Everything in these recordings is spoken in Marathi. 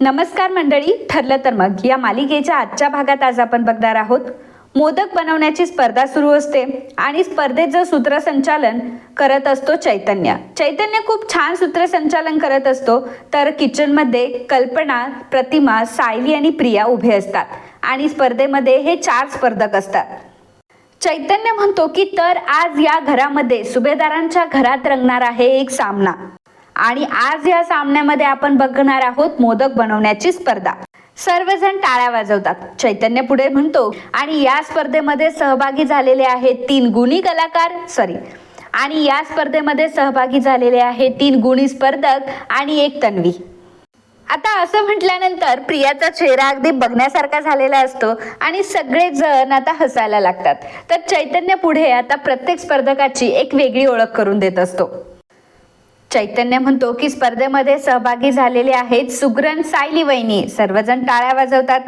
नमस्कार मंडळी ठरलं तर मग. या मालिकेच्या आजच्या भागात आज आपण बघणार आहोत मोदक बनवण्याची स्पर्धा सुरू असते आणि स्पर्धेचं सूत्रसंचालन करत असतो चैतन्य. चैतन्य खूप छान सूत्रसंचालन करत असतो तर किचनमध्ये कल्पना प्रतिमा सायली आणि प्रिया उभे असतात आणि स्पर्धेमध्ये हे चार स्पर्धक असतात. चैतन्य म्हणतो की तर आज या घरामध्ये सुभेदारांच्या घरात रंगणार आहे एक सामना. आणि आज या सामन्यामध्ये आपण बघणार आहोत मोदक बनवण्याची स्पर्धा. सर्वजण टाळ्या वाजवतात. चैतन्य पुढे म्हणतो आणि या स्पर्धेमध्ये सहभागी झालेले आहेत तीन गुणी कलाकार सॉरी आणि या स्पर्धेमध्ये सहभागी झालेले आहेत तीन गुणी स्पर्धक आणि एक तन्वी. आता असं म्हटल्यानंतर प्रियाचा चेहरा अगदी बघण्यासारखा झालेला असतो आणि सगळे जण आता हसायला लागतात. तर चैतन्य पुढे आता प्रत्येक स्पर्धकाची एक वेगळी ओळख करून देत असतो. चैतन्य म्हणतो की स्पर्धेमध्ये सहभागी झालेले आहेत सुग्रण सायली वहिनी. सर्वजण टाळ्या वाजवतात.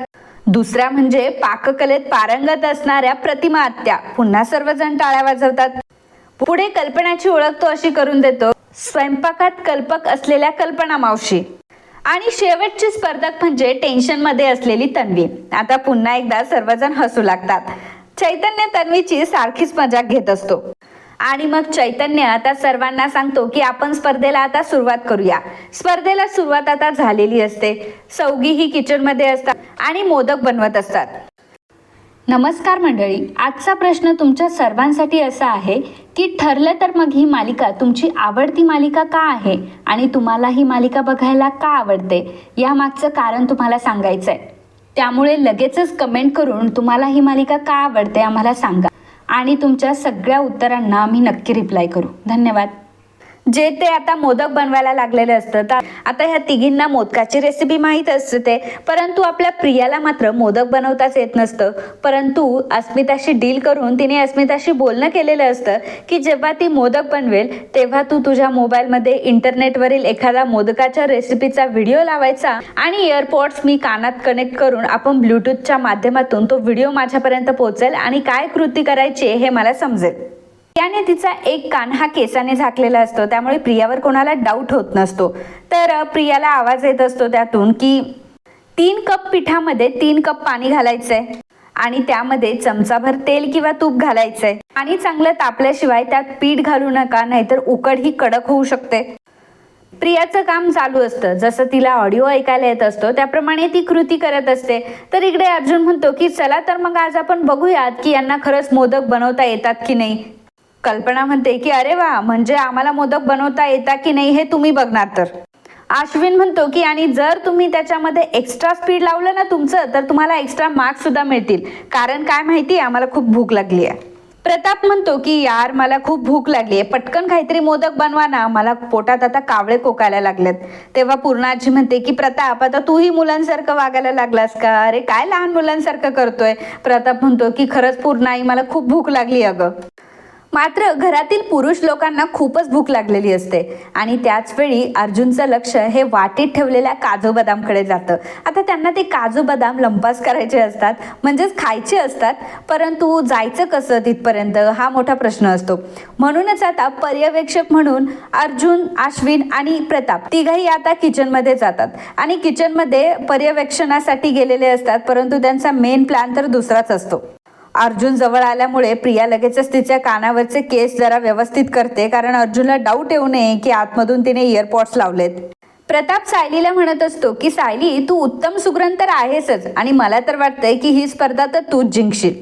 दुसऱ्या म्हणजे पाककलेत पारंगत असणाऱ्या प्रतिमा आत्या. पुन्हा सर्वजण टाळ्या वाजवतात. पुढे कल्पनाची ओळख तो अशी करून देतो. स्वयंपाकात कल्पक असलेल्या कल्पना मावशी. आणि शेवटची स्पर्धक म्हणजे टेन्शनमध्ये असलेली तन्वी. आता पुन्हा एकदा सर्वजण हसू लागतात. चैतन्य तन्वीची सारखीच मजाक घेत असतो. आणि मग चैतन्य आता सर्वांना सांगतो की आपण स्पर्धेला आता सुरुवात करूया. स्पर्धेला सुरुवात आता झालेली असते. सौगी ही किचनमध्ये असतात आणि मोदक बनवत असतात. नमस्कार मंडळी आजचा प्रश्न तुमच्या सर्वांसाठी असा आहे की ठरलं तर मग ही मालिका तुमची आवडती मालिका का आहे आणि तुम्हाला ही मालिका बघायला का आवडते? यामागचं कारण तुम्हाला सांगायचं आहे त्यामुळे लगेचच कमेंट करून तुम्हाला ही मालिका का आवडते आम्हाला सांगा. आणि तुमच्या सगळ्या उत्तरांना आम्ही नक्की रिप्लाय करू. धन्यवाद. जे ते आता मोदक बनवायला लागलेले असतं तर आता ह्या तिघींना मोदकाची रेसिपी माहीत असते. परंतु आपल्या प्रियाला मात्र मोदक बनवताच येत नसतं. परंतु अस्मिताशी डील करून तिने अस्मिताशी बोलणं केलेलं असतं की जेव्हा ती मोदक बनवेल तेव्हा तू तुझ्या मोबाईलमध्ये इंटरनेटवरील एखादा मोदकाच्या रेसिपीचा व्हिडिओ लावायचा आणि इयरपॉड्स मी कानात कनेक्ट करून आपण ब्लूटूथच्या माध्यमातून तो व्हिडिओ माझ्यापर्यंत पोहोचेल आणि काय कृती करायची हे मला समजेल. त्याने तिचा एक कान हा केसाने झाकलेला असतो. त्यामुळे प्रियावर कोणाला डाऊट होत नसतो. तर प्रियाला आवाज येत असतो त्यातून की तीन कप पिठामध्ये तीन कप पाणी घालायचंय आणि त्यामध्ये चमचाभर तेल किंवा तूप घालायचंय आणि चांगलं तापल्याशिवाय त्यात पीठ घालू नका नाहीतर उकड ही कडक होऊ शकते. प्रियाचं काम चालू असतं. जसं तिला ऑडिओ ऐकायला येत असतो त्याप्रमाणे ती कृती करत असते. तर इकडे अर्जुन म्हणतो की चला तर मग आज आपण बघूयात की यांना खरंच मोदक बनवता येतात की नाही. कल्पना म्हणते की अरे वा म्हणजे आम्हाला मोदक बनवता येतात की नाही हे तुम्ही बघणार तर. आश्विन म्हणतो की आणि जर तुम्ही त्याच्यामध्ये एक्स्ट्रा स्पीड लावलं ना तुमचं तर तुम्हाला एक्स्ट्रा मार्क्स सुद्धा मिळतील. कारण काय माहिती आम्हाला खूप भूक लागली आहे. प्रताप म्हणतो की यार मला खूप भूक लागली आहे. पटकन काहीतरी मोदक बनवा ना. मला पोटात आता कावळे कोकायला लागलेत. तेव्हा पूर्णाजी म्हणते की प्रताप आता तूही मुलांसारखं वागायला लागलास का? अरे काय लहान मुलांसारखं करतोय? प्रताप म्हणतो की खरंच पूर्णाई मला खूप भूक लागली अगं. मात्र घरातील पुरुष लोकांना खूपच भूक लागलेली असते. आणि त्याचवेळी अर्जुनचं लक्ष हे वाटीत ठेवलेल्या काजू बदामकडे जातं. आता त्यांना ते काजू बदाम लंपास करायचे असतात म्हणजेच खायचे असतात परंतु जायचं कसं तिथपर्यंत हा मोठा प्रश्न असतो. म्हणूनच आता पर्यवेक्षक म्हणून अर्जुन आश्विन आणि प्रताप तिघही आता किचनमध्ये जातात. आणि किचनमध्ये पर्यवेक्षणासाठी गेलेले असतात परंतु त्यांचा मेन प्लॅन तर दुसराच असतो. अर्जुन जवळ आल्यामुळे प्रिया लगेचच तिच्या कानावरचे केस जरा व्यवस्थित करते कारण अर्जुनला डाऊट येऊ नये की आतमधून तिने इयरपॉड्स लावलेत. प्रताप सायलीला म्हणत असतो की सायली तू उत्तम सुग्रण तर आहेसच आणि मला तर वाटतंय की ही स्पर्धा तर तूच जिंकशील.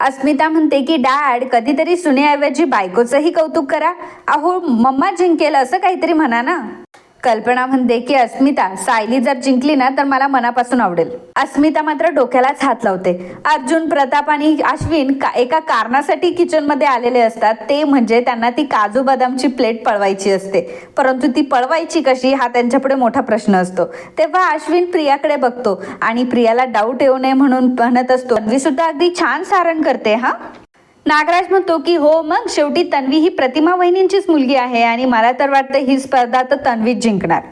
अस्मिता म्हणते की डॅड कधीतरी सुनेऐवजी बायकोचंही कौतुक करा. अहो मम्मा जिंकेल असं काहीतरी म्हणा ना. कल्पना म्हणते की अस्मिता सायली जर जिंकली ना तर मला मनापासून आवडेल. अस्मिता मात्र डोक्यालाच हात लावते. अर्जुन प्रताप आणि अश्विन का एका कारणासाठी किचनमध्ये आलेले असतात. ते म्हणजे त्यांना ती काजू बदामची प्लेट पळवायची असते. परंतु ती पळवायची कशी हा त्यांच्यापुढे मोठा प्रश्न असतो. तेव्हा अश्विन प्रियाकडे बघतो आणि प्रियाला डाऊट येऊ नये म्हणून म्हणत असतो. सुद्धा अगदी छान सारण करते हा? नागराज म्हणतो की हो मग शेवटी तन्वी ही प्रतिमा वहिनींचीच मुलगी आहे आणि मला तर वाटतं ही स्पर्धा तर तन्वीच जिंकणार.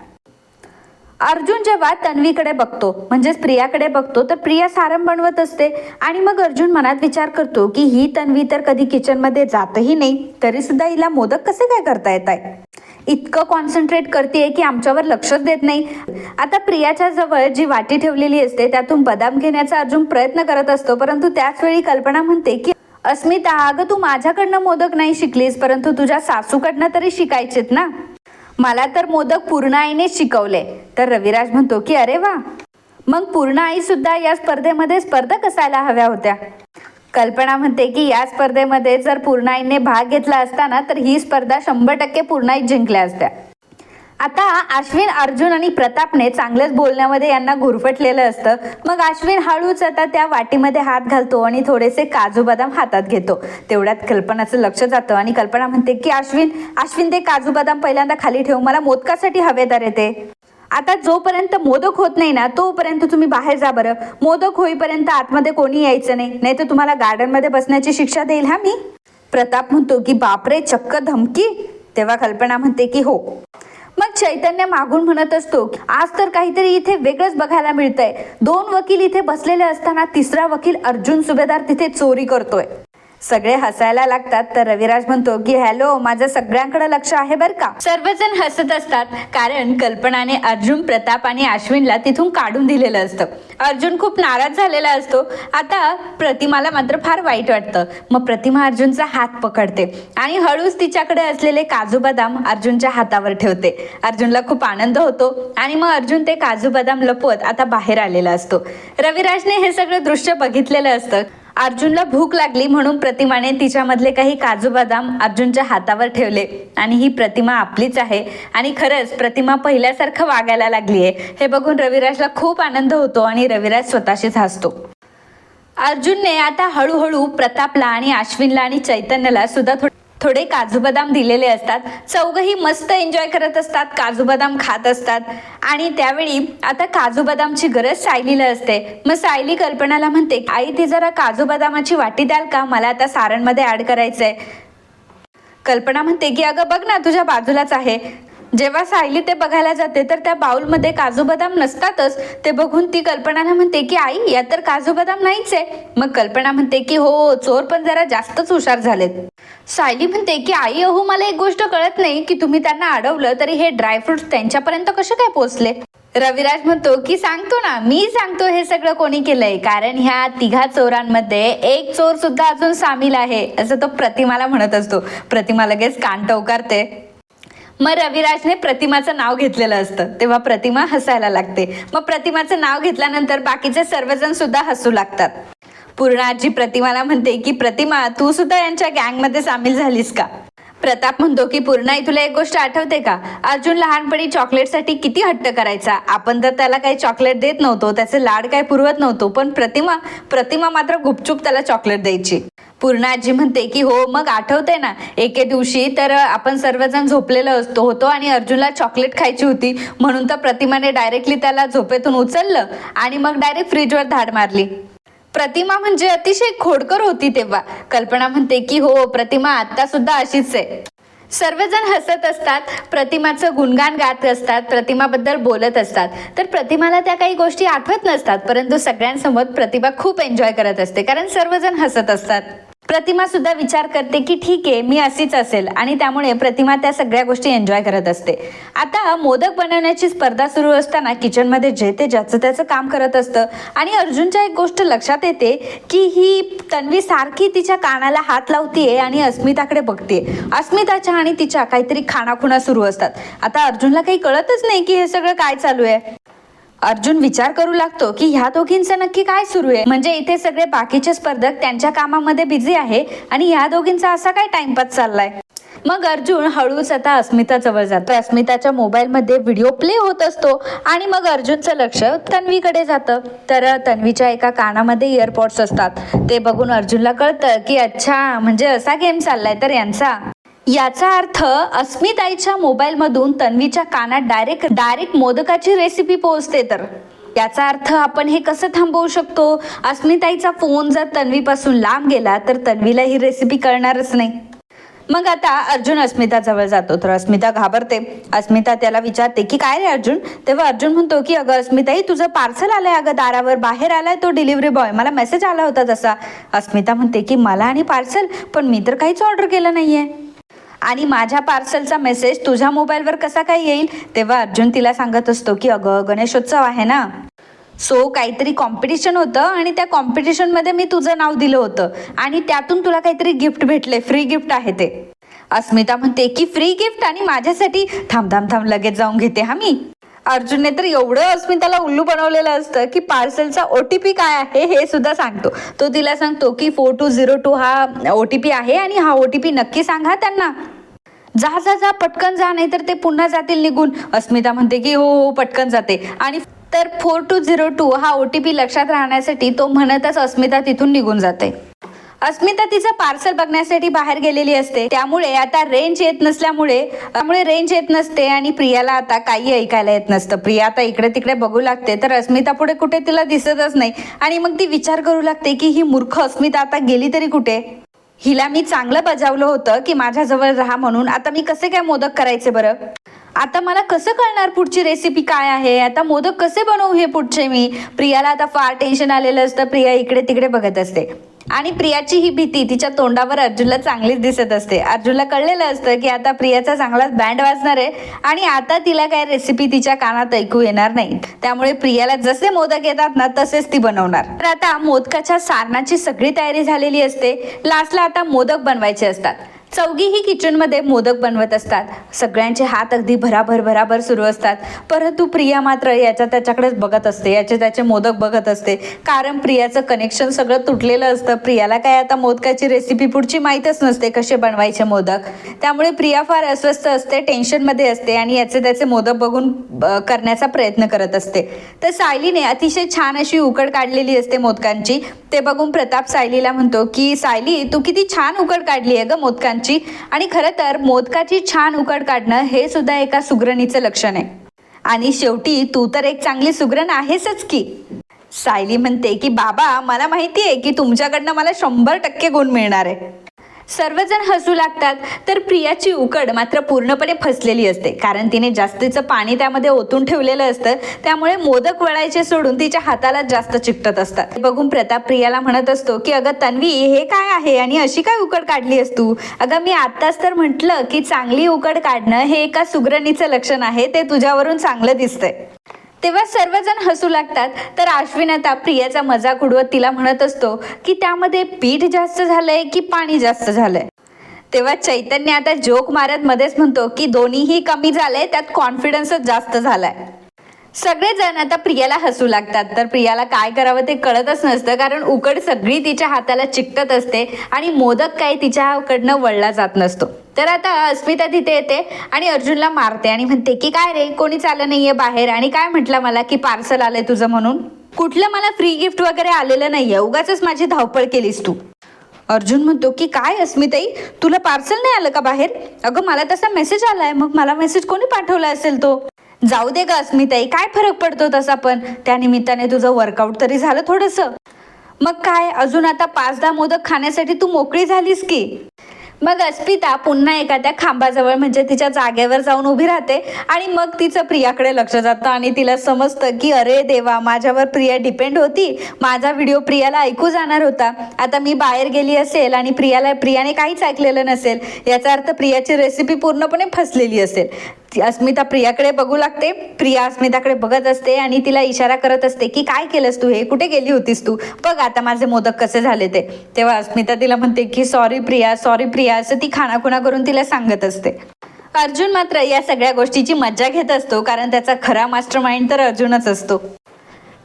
अर्जुन जेव्हा तन्वीकडे बघतो म्हणजेच प्रियाकडे बघतो तर प्रिया सारम बनवत असते. आणि मग अर्जुन मनात विचार करतो की ही तन्वी तर कधी किचनमध्ये जातही नाही तरी सुद्धा हिला मोदक कसे काय करता येत आहे? इतकं कॉन्सन्ट्रेट करते की आमच्यावर लक्षच देत नाही. आता प्रियाच्या जवळ जी वाटी ठेवलेली असते त्यातून बदाम घेण्याचा अर्जुन प्रयत्न करत असतो परंतु त्याच वेळी कल्पना म्हणते की अस्मिता अगं तू माझ्याकडनं मोदक नाही शिकलीस परंतु तुझ्या सासूकडनं तरी शिकायचेत ना? मला तर मोदक पूर्ण आईनेच शिकवले. तर रविराज म्हणतो की अरे वा. मग पूर्ण आई सुद्धा या स्पर्धेमध्ये स्पर्धक असायला हव्या होत्या. कल्पना म्हणते की या स्पर्धेमध्ये जर पूर्णाईने भाग घेतला असता ना तर ही स्पर्धा शंभर टक्के पूर्णाईत जिंकल्या असत्या. आता अश्विन अर्जुन आणि प्रतापने चांगलंच बोलण्यामध्ये यांना घुरफटलेलं असतं. मग अश्विन हळूच आता त्या वाटीमध्ये हात घालतो आणि थोडेसे काजू बदाम हातात घेतो. तेवढ्यात कल्पनाचं लक्ष जातं आणि कल्पना म्हणते की अश्विन अश्विन ते काजू बदाम पहिल्यांदा खाली ठेवू मला मोदकासाठी हवेदार येते. आता जोपर्यंत मोदक होत नाही ना तोपर्यंत तुम्ही बाहेर जा बरं. मोदक होईपर्यंत आतमध्ये कोणी यायचं नाही. नाही तर तुम्हाला गार्डनमध्ये बसण्याची शिक्षा देईल हा मी? प्रताप म्हणतो की बापरे चक्क धमकी. तेव्हा कल्पना म्हणते की हो. चैतन्य मागून म्हणत असतो आज तर काहीतरी इथे वेगळंच बघायला मिळतंय. दोन वकील इथे बसलेले असताना तिसरा वकील अर्जुन सुभेदार तिथे चोरी करतोय. सगळे हसायला लागतात. तर रविराज म्हणतो की हॅलो माझं सगळ्यांकडे लक्ष आहे बरं का? सर्वजण हसत असतात कारण कल्पनाने अर्जुन प्रताप आणि अश्विनला तिथून काढून दिलेलं असतं. अर्जुन खूप नाराज झालेला असतो. आता प्रतिमाला मात्र फार वाईट वाटतं. मग प्रतिमा अर्जुनचा हात पकडते आणि हळूच तिच्याकडे असलेले काजू बदाम अर्जुनच्या हातावर ठेवते. अर्जुनला खूप आनंद होतो आणि मग अर्जुन ते काजू बदाम लपवत आता बाहेर आलेला असतो. रविराजने हे सगळं दृश्य बघितलेलं असतं. अर्जुनला भूक लागली म्हणून प्रतिमाने तिच्यामधले काही काजू बदाम अर्जुनच्या हातावर ठेवले. आणि ही प्रतिमा आपलीच आहे. आणि खरंच प्रतिमा पहिल्यासारखं वागायला लागली आहे हे बघून रविराजला खूप आनंद होतो आणि रविराज स्वतःशीच हसतो. अर्जुनने आता हळूहळू प्रतापला आणि अश्विनला आणि चैतन्यला सुद्धा थोडं थोडे काजू बदाम दिलेले असतात. चौघही मस्त एन्जॉय करत असतात काजू बदाम खात असतात. आणि त्यावेळी आता काजू बदामची गरज सायलीला असते. मग सायली कल्पनाला म्हणते आई ती जरा काजू बदामाची वाटी द्याल का? मला आता सारणमध्ये ऍड करायचंय. कल्पना म्हणते की अगं बघ ना तुझ्या बाजूलाच आहे. जेव्हा सायली ते बघायला जाते तर त्या बाउलमध्ये काजू बदाम नसतातच. ते बघून ती कल्पनाला म्हणते की आई यात तर काजू बदाम नाहीच. आहे मग कल्पना म्हणते की हो चोर पण जरा जास्तच हुशार झालेत. सायली म्हणते की आई अहो मला एक गोष्ट कळत नाही की तुम्ही त्यांना अडवलं तरी हे ड्रायफ्रुट्स त्यांच्यापर्यंत कसे काय पोचले रविराज म्हणतो की सांगतो ना मी सांगतो हे सगळं कोणी केलंय. कारण ह्या तिघा चोरांमध्ये एक चोर सुद्धा अजून सामील आहे. असं तो प्रतिमाला म्हणत असतो. प्रतिमा लगेच कान टवकारते. मग रविराजने प्रतिमाचं नाव घेतलेलं असतं. तेव्हा प्रतिमा हसायला लागते. मग प्रतिमाचं नाव घेतल्यानंतर बाकीचे सर्वजण सुद्धा हसू लागतात. पूर्ण आजी प्रतिमाला म्हणते की प्रतिमा तू सुद्धा यांच्या गँगमध्ये सामील झालीस का? प्रताप म्हणतो की पूर्णाई तुला एक गोष्ट आठवते का? अर्जुन लहानपणी चॉकलेटसाठी किती हट्ट करायचा? आपण तर त्याला काही चॉकलेट देत नव्हतो त्याचे लाड काही पुरवत नव्हतो पण प्रतिमा प्रतिमा मात्र गुपचूप त्याला चॉकलेट द्यायची. पूर्ण आजी म्हणते की हो मग आठवते ना एके दिवशी तर आपण सर्वजण झोपलेलो असतो होतो आणि अर्जुनला चॉकलेट खायची होती. म्हणून तर प्रतिमाने डायरेक्टली त्याला झोपेतून उचललं आणि मग डायरेक्ट फ्रीजवर धाड मारली. प्रतिमा म्हणजे अतिशय खोडकर होती तेव्हा. कल्पना म्हणते की हो प्रतिमा आता सुद्धा अशीच आहे. सर्वजण हसत असतात प्रतिमाचं गुणगान गात असतात प्रतिमाबद्दल बोलत असतात. तर प्रतिमाला त्या काही गोष्टी आठवत नसतात परंतु सगळ्यांसमोर प्रतिभा खूप एन्जॉय करत असते कारण सर्वजण हसत असतात. प्रतिमा सुद्धा विचार करते की ठीक आहे मी अशीच असेल. आणि त्यामुळे प्रतिमा त्या सगळ्या गोष्टी एन्जॉय करत असते. आता मोदक बनवण्याची स्पर्धा सुरू असताना किचनमध्ये जे ते ज्याचं त्याचं काम करत असतं. आणि अर्जुनच्या एक गोष्ट लक्षात येते की ही तन्वी सारखी तिच्या कानाला हात लावतीये आणि अस्मिताकडे बघते अस्मिताच्या आणि तिच्या काहीतरी खाणाखुणा सुरू असतात. आता अर्जुनला काही कळतच नाही की हे सगळं काय चालू आहे. अर्जुन विचार करू लागतो की ह्या दोघींचं नक्की काय सुरू आहे? म्हणजे इथे सगळे बाकीचे स्पर्धक त्यांच्या कामामध्ये बिझी आहे आणि ह्या दोघींचा असा काय टाइमपास चाललाय? मग अर्जुन हळूच आता अस्मिता जवळ जातो. अस्मिताच्या मोबाईलमध्ये व्हिडिओ प्ले होत असतो आणि मग अर्जुनचं लक्ष तन्वीकडे जातं. तर तन्वीच्या एका कानामध्ये इयरपॉड्स असतात. ते बघून अर्जुनला कळतं की अच्छा म्हणजे असा गेम चाललाय. तर यांचा याचा अर्थ अस्मिताईच्या मोबाईलमधून तन्वीच्या कानात डायरेक्ट डायरेक्ट मोदकाची रेसिपी पोहोचते तर. याचा अर्थ आपण हे कसं थांबवू शकतो? अस्मिताईचा फोन जर तन्वीपासून लांब गेला तर तन्वीला ही रेसिपी कळणारच नाही. मग आता अर्जुन अस्मिताजवळ जातो. तर अस्मिता घाबरते. अस्मिता त्याला विचारते की काय रे अर्जुन? तेव्हा अर्जुन म्हणतो की अगं अस्मिताई तुझं पार्सल आलंय अगं दारावर. बाहेर आलाय तो डिलिव्हरी बॉय मला मेसेज आला होता तसा. अस्मिता म्हणते की मला आणि पार्सल पण मी तर काहीच ऑर्डर केलं नाहीये. आणि माझ्या पार्सलचा मेसेज तुझ्या मोबाईलवर कसा काय येईल? तेव्हा अर्जुन तिला सांगत असतो की अगं गणेशोत्सव आहे ना. सो काहीतरी कॉम्पिटिशन होतं आणि त्या कॉम्पिटिशनमध्ये मी तुझं नाव दिलं होतं. आणि त्यातून तुला काहीतरी गिफ्ट भेटले. फ्री गिफ्ट आहे ते. अस्मिता म्हणते की फ्री गिफ्ट आणि माझ्यासाठी थांब थांब थांब लगेच जाऊन घेते हा मी. अर्जुनने तर एवढं अस्मिताला उल्लू बनवलेलं असतं की पार्सलचा ओ टी पी काय आहे हे सुद्धा सांगतो. तो तिला सांगतो की फोर टू झिरो टू हा ओ टी पी आहे आणि हा ओ टी पी नक्की सांगा त्यांना. जा जा जा पटकन जा नाही तर ते पुन्हा जातील निघून. अस्मिता म्हणते की हो हो पटकन जाते. आणि तर फोर टू झिरो टू हा ओ टी पी लक्षात राहण्यासाठी तो म्हणतच अस्मिता तिथून निघून जाते. अस्मिता तिचं पार्सल बघण्यासाठी बाहेर गेलेली असते. त्यामुळे आता रेंज येत नसल्यामुळे त्यामुळे रेंज येत नसते आणि प्रियाला आता काही ऐकायला येत नसतं. प्रिया आता इकडे तिकडे बघू लागते. तर अस्मिता पुढे कुठे तिला दिसतच नाही. आणि मग ती विचार करू लागते की ही मूर्ख अस्मिता आता गेली तरी कुठे? हिला मी चांगलं बजावलं होतं की माझ्याजवळ राहा म्हणून. आता मी कसे काय मोदक करायचे बरं? आता मला कसं कळणार पुढची रेसिपी काय आहे? आता मोदक कसे बनवू हे पुढचे मी? प्रियाला आता फार टेन्शन आलेलं असतं. प्रिया इकडे तिकडे बघत असते. आणि प्रियाची ही भीती तिच्या तोंडावर अर्जुनला चांगलीच दिसत असते. अर्जुनला कळलेलं असतं की आता प्रियाचा चांगलाच बँड वाजणार आहे आणि आता तिला काय रेसिपी तिच्या कानात ऐकू येणार नाही. त्यामुळे प्रियाला जसे मोदक येतात ना तसेच ती बनवणार. तर आता मोदकाच्या सारणाची सगळी तयारी झालेली असते. लास्टला आता मोदक बनवायचे असतात. चौघीही किचनमध्ये मोदक बनवत असतात. सगळ्यांचे हात अगदी भराभर भराभर सुरू असतात. परंतु प्रिया मात्र याच्या त्याच्याकडेच बघत असते याचे त्याचे मोदक बघत असते. कारण प्रियाचं कनेक्शन सगळं तुटलेलं असतं. प्रियाला काय आता मोदकाची रेसिपी पुढची माहीतच नसते कसे बनवायचे मोदक? त्यामुळे प्रिया फार अस्वस्थ असते टेन्शनमध्ये असते आणि याचे त्याचे मोदक बघून करण्याचा प्रयत्न करत असते. तर सायलीने अतिशय छान अशी उकड काढलेली असते मोदकांची. ते बघून प्रताप सायलीला म्हणतो की सायली तू किती छान उकड काढली आहे ग मोदकांची. आणि खरं तर मोदकाची छान उकड काढणं हे सुद्धा एका सुगरणीचं लक्षण आहे. आणि शेवटी तू तर एक चांगली सुगरण आहेसच की. सायली म्हणते की बाबा मला माहिती आहे की तुमच्याकडनं मला शंभर टक्के गुण मिळणार आहे. सर्वजण हसू लागतात. तर प्रियाची उकड मात्र पूर्णपणे फसलेली असते. कारण तिने जास्तीचं पाणी त्यामध्ये ओतून ठेवलेलं असतं. त्यामुळे मोदक वळायचे सोडून तिच्या हाताला जास्त चिकटत असतात. बघून प्रताप प्रियाला म्हणत असतो की अगं तन्वी हे काय आहे? आणि अशी काय उकड काढली आहेस तू? अगं मी आत्ताच तर म्हटलं की चांगली उकड काढणं हे एका सुगरणीचं लक्षण आहे. ते तुझ्यावरून चांगलं दिसतंय. तेव्हा सर्वजण हसू लागतात. तर अश्विन आता प्रियाचा मजाक उडवत तिला म्हणत असतो की त्यामध्ये पीठ जास्त झालंय की पाणी जास्त झालंय? तेव्हा चैतन्य आता जोक मारत मध्येच म्हणतो की दोन्हीही कमी झाले त्यात कॉन्फिडन्सच जास्त झालाय. सगळेजण आता प्रियाला हसू लागतात. तर प्रियाला काय करावं ते कळतच नसतं कारण उकड सगळी तिच्या हाताला चिकटत असते आणि मोदक काही तिच्याकडनं वळला जात नसतो. तर आता अस्मिता तिथे येते आणि अर्जुनला मारते आणि म्हणते की काय रे? कोणीच आलं नाहीये बाहेर आणि काय म्हटलं मला की पार्सल आलंय तुझं म्हणून? कुठलं मला फ्री गिफ्ट वगैरे आलेलं नाहीये. उगाच माझी धावपळ केलीस तू. अर्जुन म्हणतो की काय अस्मिताई? तुला पार्सल नाही आलं का बाहेर? अगं मला तसा मेसेज आलाय. मग मला मेसेज कोणी पाठवला असेल तो? जाऊ दे ग अस्मिताई काय फरक पडतो तसा पण? त्या निमित्ताने तुझं वर्कआउट तरी झालं थोडंसं. मग काय अजून आता पाच दहा मोदक खाण्यासाठी तू मोकळी झालीस की? मग अस्मिता पुन्हा एखाद्या खांबाजवळ म्हणजे तिच्या जागेवर जाऊन उभी राहते आणि मग तिचं प्रियाकडे लक्ष जातं आणि तिला समजतं की अरे देवा माझ्यावर प्रिया डिपेंड होती. माझा व्हिडिओ प्रियाला ऐकू जाणार होता. आता मी बाहेर गेली असेल आणि प्रियाला प्रियाने काहीच ऐकलेलं नसेल. याचा अर्थ प्रियाची रेसिपी पूर्णपणे फसलेली असेल. अस्मिता प्रियाकडे बघू लागते. प्रिया अस्मिताकडे बघत असते आणि तिला इशारा करत असते की काय केलंस तू हे? कुठे गेली होतीस तू? बघ आता माझे मोदक कसे झाले ते. तेव्हा अस्मिता तिला म्हणते की सॉरी प्रिया सॉरी प्रिया. असं ती खाणाखुणा करून तिला सांगत असते. अर्जुन मात्र या सगळ्या गोष्टीची मज्जा घेत असतो कारण त्याचा खरा मास्टर माइंड तर अर्जुनच असतो.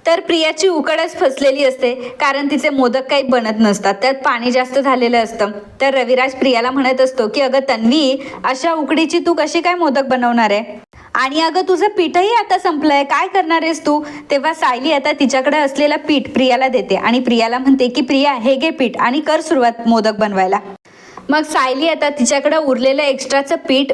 तर प्रियाची उकडच फसलेली असते कारण तिचे मोदक काही बनत नसतात. त्यात पाणी जास्त झालेलं असतं. तर रविराज प्रियाला म्हणत असतो की अगं तन्वी अशा उकडीची तू कशी काय मोदक बनवणार आहे? आणि अगं तुझं पीठही आता संपलंय. काय करणार आहेस तू? तेव्हा सायली आता तिच्याकडे असलेलं पीठ प्रियाला देते आणि प्रियाला म्हणते की प्रिया हे घे पीठ आणि कर सुरुवात मोदक बनवायला. मग सायली आता तिच्याकडे उरलेलं एक्स्ट्राचं पीठ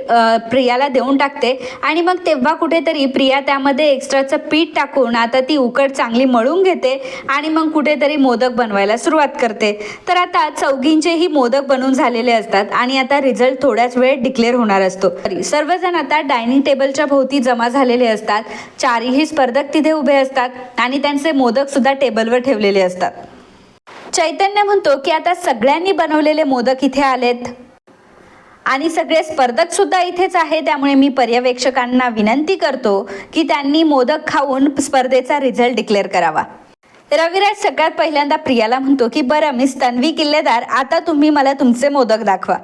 प्रियाला देऊन टाकते. आणि मग तेव्हा कुठेतरी प्रिया त्यामध्ये एक्स्ट्राचं पीठ टाकून आता ती उकड चांगली मळून घेते आणि मग कुठेतरी मोदक बनवायला सुरुवात करते. तर आता चौघींचेही मोदक बनून झालेले असतात आणि आता रिझल्ट थोड्याच वेळ डिक्लेअर होणार असतो. तरी सर्वजण आता डायनिंग टेबलच्या भोवती जमा झालेले असतात. चारही स्पर्धक तिथे उभे असतात आणि त्यांचे मोदक सुद्धा टेबलवर ठेवलेले असतात. चैतन्य म्हणतो की आता सगळ्यांनी बनवलेले मोदक इथे आलेत. आणि सगळे स्पर्धक सुद्धा इथेच आहे त्यामुळे मी पर्यवेक्षकांना विनंती करतो की त्यांनी मोदक खाऊन स्पर्धेचा रिझल्ट डिक्लेअर करावा. रविराज सगळ्यात पहिल्यांदा प्रियाला म्हणतो की बरं मिस तन्वी किल्लेदार आता तुम्ही मला तुमचे मोदक दाखवा.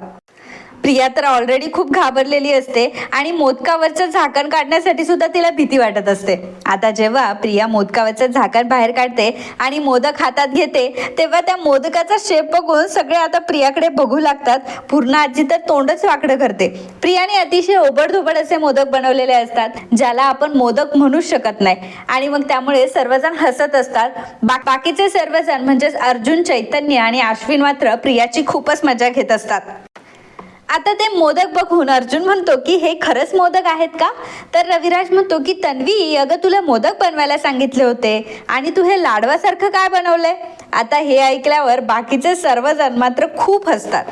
प्रिया तर ऑलरेडी खूप घाबरलेली असते आणि मोदकावरचं झाकण काढण्यासाठी सुद्धा तिला भीती वाटत असते. आता जेव्हा प्रिया मोदकावरचं झाकण बाहेर काढते आणि मोदक हातात घेते तेव्हा त्या मोदकाचा शेप बघून सगळे आता प्रियाकडे बघू लागतात. पूर्ण आजी तर तोंडच वाकडं करते. प्रियाने अतिशय ओबडधोबड असे मोदक बनवलेले असतात ज्याला आपण मोदक म्हणूच शकत नाही. आणि मग त्यामुळे सर्वजण हसत असतात. बाकीचे सर्वजण म्हणजेच अर्जुन चैतन्य आणि अश्विन मात्र प्रियाची खूपच मजा घेत असतात. आता ते मोदक बघून हो अर्जुन म्हणतो की हे खरंच मोदक आहेत का? तर रविराज म्हणतो की तन्वी अगं तुला मोदक बनवायला सांगितले होते. आणि तू हे लाडवासारखं काय बनवलंय? आता हे ऐकल्यावर बाकीचे सर्वजण मात्र खूप हसतात.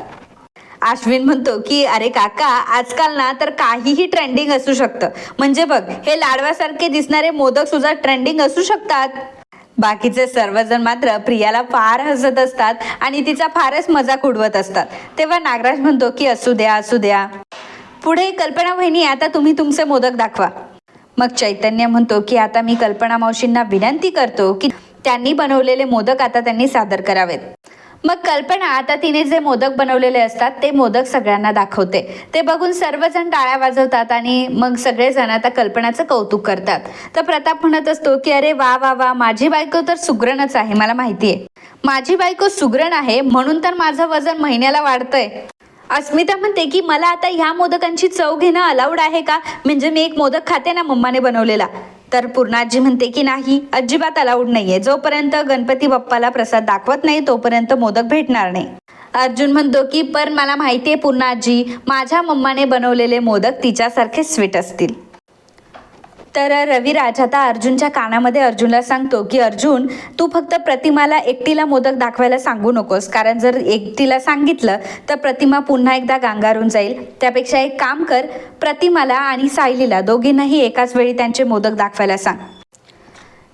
अश्विन म्हणतो की अरे काका आजकाल ना तर काहीही ट्रेंडिंग असू शकतं. म्हणजे बघ हे लाडवासारखे दिसणारे मोदक सुद्धा ट्रेंडिंग असू शकतात. बाकीचे सर्वजण मात्र प्रियाला फार हसत असतात आणि तिचा फारच मजाक उडवत असतात. तेव्हा नागराज म्हणतो की असू द्या असू द्या. पुढे कल्पना वहिनी आता तुम्ही तुमचे मोदक दाखवा. मग चैतन्य म्हणतो की आता मी कल्पना मावशींना विनंती करतो की त्यांनी बनवलेले मोदक आता त्यांनी सादर करावेत. मग कल्पना आता तिने जे मोदक बनवलेले असतात ते मोदक सगळ्यांना दाखवते. ते बघून सर्वजण टाळ्या वाजवतात आणि मग सगळेजण आता कल्पनाचं कौतुक करतात. तर प्रताप म्हणत असतो की अरे वा वा वा माझी बायको तर सुग्रणच आहे मला माहिती आहे माझी बायको सुग्रण आहे म्हणून तर माझं वजन महिन्याला वाढतंय. अस्मिता म्हणते की मला आता ह्या मोदकांची चव घेणं अलाउड आहे का? म्हणजे मी एक मोदक खाते ना मम्माने बनवलेला. तर पूर्णाजी म्हणते की नाही अजिबात अलाउड नाहीये. जोपर्यंत गणपती बाप्पाला प्रसाद दाखवत नाही तोपर्यंत मोदक भेटणार नाही. अर्जुन म्हणतो की पण मला माहितीये पूर्णाजी माझ्या मम्माने बनवलेले मोदक तिच्यासारखे स्वीट असतील. तर रविराज आता अर्जुनच्या कानामध्ये अर्जुनला सांगतो की अर्जुन तू फक्त प्रतिमाला एकटीला मोदक दाखवायला सांगू नकोस. कारण जर एकटीला सांगितलं तर प्रतिमा पुन्हा एकदा गांगारून जाईल. त्यापेक्षा एक काम कर प्रतिमाला आणि सायलीला दोघींनाही एकाच वेळी त्यांचे मोदक दाखवायला सांग.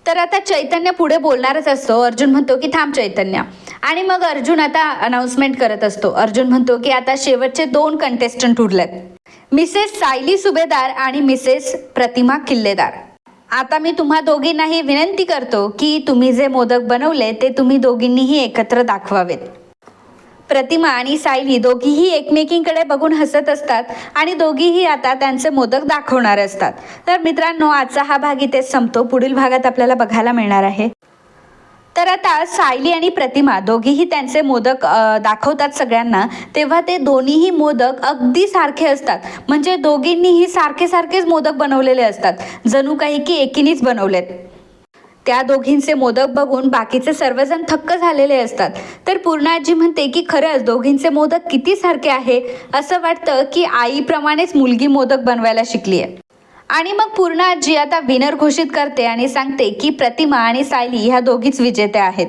तर आता चैतन्य पुढे बोलणारच असतो. अर्जुन म्हणतो की थांब चैतन्य. आणि मग अर्जुन आता अनाउन्समेंट करत असतो. अर्जुन म्हणतो की आता शेवटचे दोन कंटेस्टंट उरलेत. मिसेस सायली सुभेदार आणि मिसेस प्रतिमा किल्लेदार. आता मी तुम्हा दोघींनाही विनंती करतो की तुम्ही जे मोदक बनवले ते तुम्ही दोघींनीही एकत्र दाखवावेत. प्रतिमा आणि सायली दोघीही एकमेकींकडे बघून हसत असतात आणि दोघीही आता त्यांचे मोदक दाखवणार असतात. तर मित्रांनो आजचा हा भाग इथेच संपतो. पुढील भागात आपल्याला बघायला मिळणार आहे. तर आता सायली आणि प्रतिमा दोघीही त्यांचे मोदक दाखवतात सगळ्यांना. तेव्हा ते दोन्हीही मोदक अगदी सारखे असतात. म्हणजे दोघींनीही सारखे सारखेच मोदक बनवलेले असतात. जणू काही की एकीनीच बनवलेत. त्या दोघींचे मोदक बघून बाकीचे सर्वजण थक्क झालेले असतात. तर पूर्णाजी म्हणते की खरंच दोघींचे मोदक किती सारखे आहे? असं वाटतं की आईप्रमाणेच मुलगी मोदक बनवायला शिकली आहे आणि मग पूर्ण आजी आता विनर घोषित करते आणि सांगते की प्रतिमा आणि सायली ह्या दोघीच विजेत्या आहेत.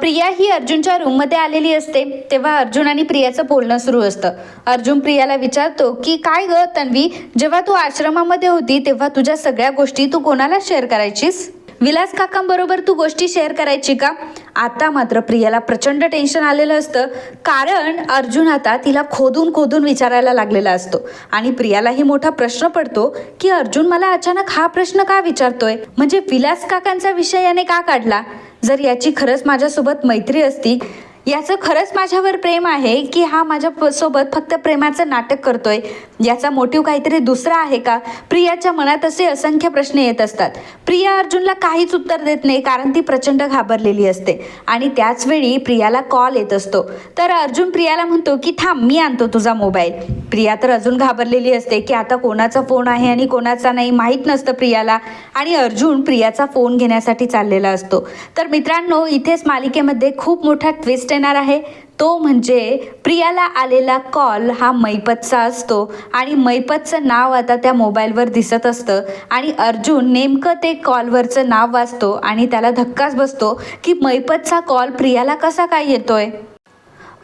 प्रिया ही अर्जुनच्या रूममध्ये आलेली असते तेव्हा अर्जुन आणि प्रियाचं बोलणं सुरू असतं. अर्जुन प्रियाला विचारतो की काय ग तन्वी जेव्हा तू आश्रमामध्ये होती तेव्हा तुझ्या सगळ्या गोष्टी तू कोणाला शेअर करायचीस? विलास काकांबरोबर तू गोष्टी शेअर करायची का? आता मात्र प्रियाला प्रचंड टेन्शन आलेलं असतं. कारण अर्जुन आता तिला खोदून खोदून विचारायला लागलेला असतो. आणि प्रियालाही मोठा प्रश्न पडतो की अर्जुन मला अचानक हा प्रश्न का विचारतोय? म्हणजे विलास काकांचा विषय याने का काढला? जर याची खरंच माझ्यासोबत मैत्री असती याचं खरंच माझ्यावर प्रेम आहे की हा माझ्या प- सोबत फक्त प्रेमाचं नाटक करतोय. याचा मोटिव्ह काहीतरी दुसरा आहे का? प्रियाच्या मनात असे असंख्य प्रश्न येत असतात. प्रिया अर्जुनला काहीच उत्तर देत नाही कारण ती प्रचंड घाबरलेली असते. आणि त्याच वेळी प्रियाला कॉल येत असतो. तर अर्जुन प्रियाला म्हणतो की थांब मी आणतो तुझा मोबाईल प्रिया तर अजून घाबरलेली असते की आता कोणाचा फोन आहे आणि कोणाचा नाही माहीत नसतं प्रियाला. आणि अर्जुन प्रियाचा फोन घेण्यासाठी चाललेला असतो. तर मित्रांनो इथेच मालिकेमध्ये खूप मोठा ट्विस्ट येणार आहे. तो म्हणजे प्रियाला आलेला कॉल हा मैपतचा असतो आणि मैपतचं नाव आता त्या मोबाईलवर दिसत असतं आणि अर्जुन नेमकं ते कॉलवरचं नाव वाचतो आणि त्याला धक्काच बसतो की मैपतचा कॉल प्रियाला कसा काय येतोय?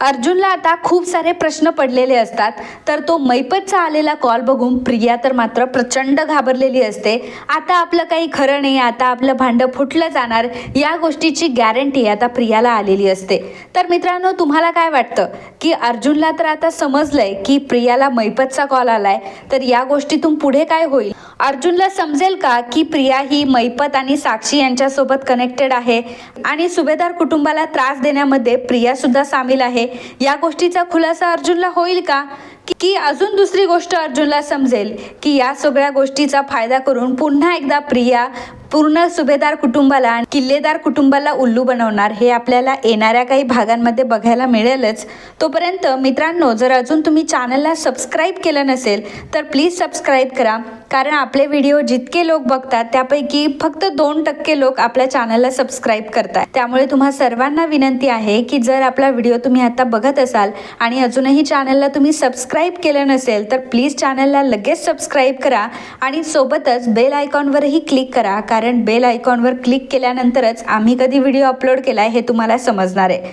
अर्जुनला आता खूप सारे प्रश्न पडलेले असतात. तर तो मैपतचा आलेला कॉल बघून प्रिया तर मात्र प्रचंड घाबरलेली असते. आता आपलं काही खरं नाही आता आपलं भांडं फुटलं जाणार या गोष्टीची गॅरंटी आता प्रियाला आलेली असते. तर मित्रांनो तुम्हाला काय वाटतं? की अर्जुनला तर आता समजलंय की प्रियाला मैपतचा कॉल आलाय तर या गोष्टीतून पुढे काय होईल? अर्जुनला समजेल का की प्रिया ही मैपत आणि साक्षी यांच्यासोबत कनेक्टेड आहे? आणि सुभेदार कुटुंबाला त्रास देण्यामध्ये प्रिया सुद्धा सामील आहे. या गोष्टीचा खुलासा अर्जुनला होईल का? की- की अजून दुसरी गोष्ट अर्जुनला समजेल की या सगळ्या गोष्टीचा फायदा करून पुन्हा एकदा प्रिया पूर्ण सुभेदार कुटुंबाला आणि किल्लेदार कुटुंबाला उल्लू बनवणार हे आपल्याला येणाऱ्या काही भागांमध्ये बघायला मिळेलच. तोपर्यंत मित्रांनो जर अजून तुम्ही चॅनलला सबस्क्राईब केलं नसेल तर प्लीज सबस्क्राईब करा. कारण आपले व्हिडिओ जितके लोक बघतात त्यापैकी फक्त दोन टक्के लोक आपल्या चॅनलला सबस्क्राईब करतात त्यामुळे तुम्हा सर्वांना विनंती आहे की जर आपला व्हिडिओ तुम्ही आता बघत असाल आणि अजूनही चॅनलला तुम्ही सबस्क्राईब केलं नसेल तर प्लीज चॅनलला लगेच सबस्क्राईब करा आणि सोबतच बेल आयकॉनवरही क्लिक करा. कारण बेल आयकॉनवर क्लिक केल्यानंतरच आम्ही कधी व्हिडिओ अपलोड केलाय हे तुम्हाला समजणार आहे.